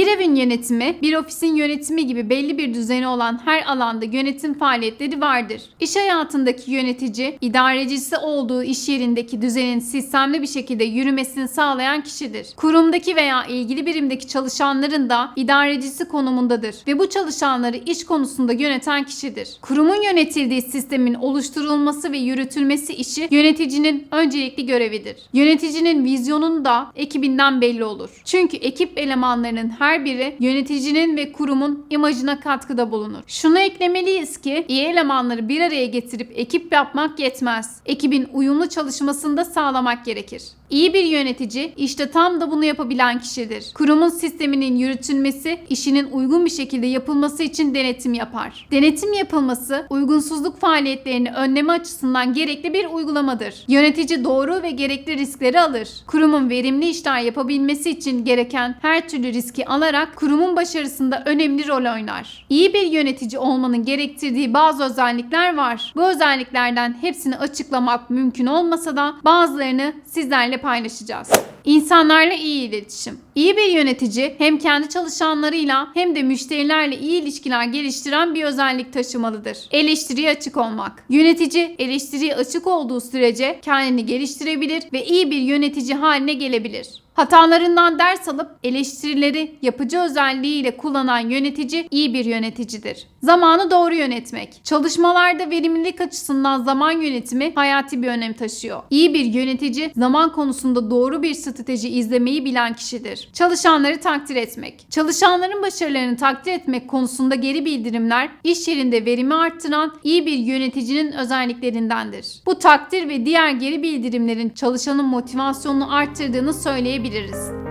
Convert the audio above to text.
Bir evin yönetimi, bir ofisin yönetimi gibi belli bir düzeni olan her alanda yönetim faaliyetleri vardır. İş hayatındaki yönetici, idarecisi olduğu iş yerindeki düzenin sistemli bir şekilde yürümesini sağlayan kişidir. Kurumdaki veya ilgili birimdeki çalışanların da idarecisi konumundadır ve bu çalışanları iş konusunda yöneten kişidir. Kurumun yönetildiği sistemin oluşturulması ve yürütülmesi işi yöneticinin öncelikli görevidir. Yöneticinin vizyonunu da ekibinden belli olur. Çünkü ekip elemanlarının her biri yöneticinin ve kurumun imajına katkıda bulunur. Şunu eklemeliyiz ki iyi elemanları bir araya getirip ekip yapmak yetmez. Ekibin uyumlu çalışmasını da sağlamak gerekir. İyi bir yönetici işte tam da bunu yapabilen kişidir. Kurumun sisteminin yürütülmesi, işinin uygun bir şekilde yapılması için denetim yapar. Denetim yapılması, uygunsuzluk faaliyetlerini önleme açısından gerekli bir uygulamadır. Yönetici doğru ve gerekli riskleri alır. Kurumun verimli işler yapabilmesi için gereken her türlü riski alarak kurumun başarısında önemli rol oynar. İyi bir yönetici olmanın gerektirdiği bazı özellikler var. Bu özelliklerden hepsini açıklamak mümkün olmasa da bazılarını sizlerle paylaşacağız. İnsanlarla iyi iletişim. İyi bir yönetici hem kendi çalışanlarıyla hem de müşterilerle iyi ilişkiler geliştiren bir özellik taşımalıdır. Eleştiriye açık olmak. Yönetici eleştiriye açık olduğu sürece kendini geliştirebilir ve iyi bir yönetici haline gelebilir. Hatalarından ders alıp eleştirileri yapıcı özelliğiyle kullanan yönetici iyi bir yöneticidir. Zamanı doğru yönetmek. Çalışmalarda verimlilik açısından zaman yönetimi hayati bir önem taşıyor. İyi bir yönetici zaman konusunda doğru bir strateji izlemeyi bilen kişidir. Çalışanları takdir etmek. Çalışanların başarılarını takdir etmek konusunda geri bildirimler iş yerinde verimi arttıran iyi bir yöneticinin özelliklerindendir. Bu takdir ve diğer geri bildirimlerin çalışanın motivasyonunu arttırdığını söyleyebiliriz yapabiliriz.